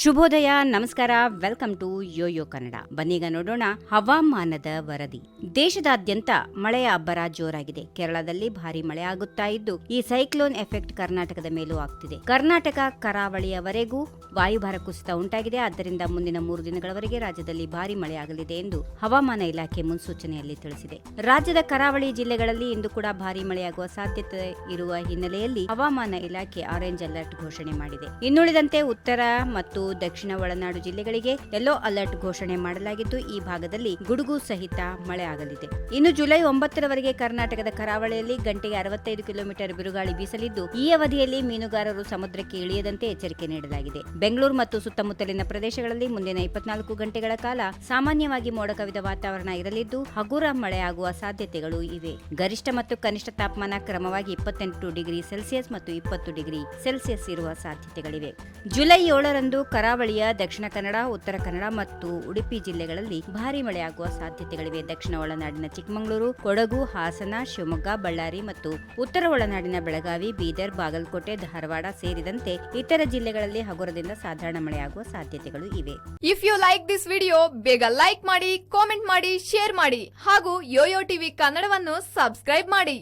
ಶುಭೋದಯ, ನಮಸ್ಕಾರ, welcome to Yoyo Kannada. ಬನ್ನೀಗ ನೋಡೋಣ ಹವಾಮಾನದ ವರದಿ. ದೇಶದಾದ್ಯಂತ ಮಳೆಯ ಅಬ್ಬರ ಜೋರಾಗಿದೆ. ಕೇರಳದಲ್ಲಿ ಭಾರಿ ಮಳೆ ಆಗುತ್ತಾ ಇದ್ದು, ಈ ಸೈಕ್ಲೋನ್ ಎಫೆಕ್ಟ್ ಕರ್ನಾಟಕದ ಮೇಲೂ ಆಗ್ತಿದೆ. ಕರ್ನಾಟಕ ಕರಾವಳಿಯವರೆಗೂ ವಾಯುಭಾರ ಕುಸಿತ ಉಂಟಾಗಿದೆ. ಆದ್ದರಿಂದ ಮುಂದಿನ ಮೂರು ದಿನಗಳವರೆಗೆ ರಾಜ್ಯದಲ್ಲಿ ಭಾರಿ ಮಳೆಯಾಗಲಿದೆ ಎಂದು ಹವಾಮಾನ ಇಲಾಖೆ ಮುನ್ಸೂಚನೆಯಲ್ಲಿ ತಿಳಿಸಿದೆ. ರಾಜ್ಯದ ಕರಾವಳಿ ಜಿಲ್ಲೆಗಳಲ್ಲಿ ಇಂದು ಕೂಡ ಭಾರಿ ಮಳೆಯಾಗುವ ಸಾಧ್ಯತೆ ಇರುವ ಹಿನ್ನೆಲೆಯಲ್ಲಿ ಹವಾಮಾನ ಇಲಾಖೆ ಆರೆಂಜ್ ಅಲರ್ಟ್ ಘೋಷಣೆ ಮಾಡಿದೆ. ಇನ್ನುಳಿದಂತೆ ಉತ್ತರ ಮತ್ತು ದಕ್ಷಿಣ ಒಳನಾಡು ಜಿಲ್ಲೆಗಳಿಗೆ ಯೆಲ್ಲೋ ಅಲರ್ಟ್ ಘೋಷಣೆ ಮಾಡಲಾಗಿದ್ದು, ಈ ಭಾಗದಲ್ಲಿ ಗುಡುಗು ಸಹಿತ ಮಳೆ ಆಗಲಿದೆ. ಇನ್ನು ಜುಲೈ ಒಂಬತ್ತರವರೆಗೆ ಕರ್ನಾಟಕದ ಕರಾವಳಿಯಲ್ಲಿ ಗಂಟೆಗೆ ಅರವತ್ತೈದು ಕಿಲೋಮೀಟರ್ ಬಿರುಗಾಳಿ ಬೀಸಲಿದ್ದು, ಈ ಅವಧಿಯಲ್ಲಿ ಮೀನುಗಾರರು ಸಮುದ್ರಕ್ಕೆ ಇಳಿಯದಂತೆ ಎಚ್ಚರಿಕೆ ನೀಡಲಾಗಿದೆ. ಬೆಂಗಳೂರು ಮತ್ತು ಸುತ್ತಮುತ್ತಲಿನ ಪ್ರದೇಶಗಳಲ್ಲಿ ಮುಂದಿನ ಇಪ್ಪತ್ನಾಲ್ಕು ಗಂಟೆಗಳ ಕಾಲ ಸಾಮಾನ್ಯವಾಗಿ ಮೋಡ ಕವಿದ ವಾತಾವರಣ ಇರಲಿದ್ದು, ಹಗುರ ಮಳೆಯಾಗುವ ಸಾಧ್ಯತೆಗಳು ಇವೆ. ಗರಿಷ್ಠ ಮತ್ತು ಕನಿಷ್ಠ ತಾಪಮಾನ ಕ್ರಮವಾಗಿ ಇಪ್ಪತ್ತೆಂಟು ಡಿಗ್ರಿ ಸೆಲ್ಸಿಯಸ್ ಮತ್ತು ಇಪ್ಪತ್ತು ಡಿಗ್ರಿ ಸೆಲ್ಸಿಯಸ್ ಇರುವ ಸಾಧ್ಯತೆಗಳಿವೆ. ಜುಲೈ ಏಳರಂದು ಕರಾವಳಿಯ ದಕ್ಷಿಣ ಕನ್ನಡ, ಉತ್ತರ ಕನ್ನಡ ಮತ್ತು ಉಡುಪಿ ಜಿಲ್ಲೆಗಳಲ್ಲಿ ಭಾರಿ ಮಳೆಯಾಗುವ ಸಾಧ್ಯತೆಗಳಿವೆ. ದಕ್ಷಿಣ ಒಳನಾಡಿನ ಚಿಕ್ಕಮಗಳೂರು, ಕೊಡಗು, ಹಾಸನ, ಶಿವಮೊಗ್ಗ, ಬಳ್ಳಾರಿ ಮತ್ತು ಉತ್ತರ ಒಳನಾಡಿನ ಬೆಳಗಾವಿ, ಬೀದರ್, ಬಾಗಲಕೋಟೆ, ಧಾರವಾಡ ಸೇರಿದಂತೆ ಇತರ ಜಿಲ್ಲೆಗಳಲ್ಲಿ ಹಗುರದಿಂದ ಸಾಧಾರಣ ಮಳೆಯಾಗುವ ಸಾಧ್ಯತೆಗಳು ಇವೆ. If you like this video ಬೇಗ ಲೈಕ್ ಮಾಡಿ ಕಾಮೆಂಟ್ ಮಾಡಿ ಶೇರ್ ಮಾಡಿ ಹಾಗೂ ಯೋಯೋ ಟಿವಿ ಕನ್ನಡವನ್ನು ಸಬ್ಸ್ಕ್ರೈಬ್ ಮಾಡಿ.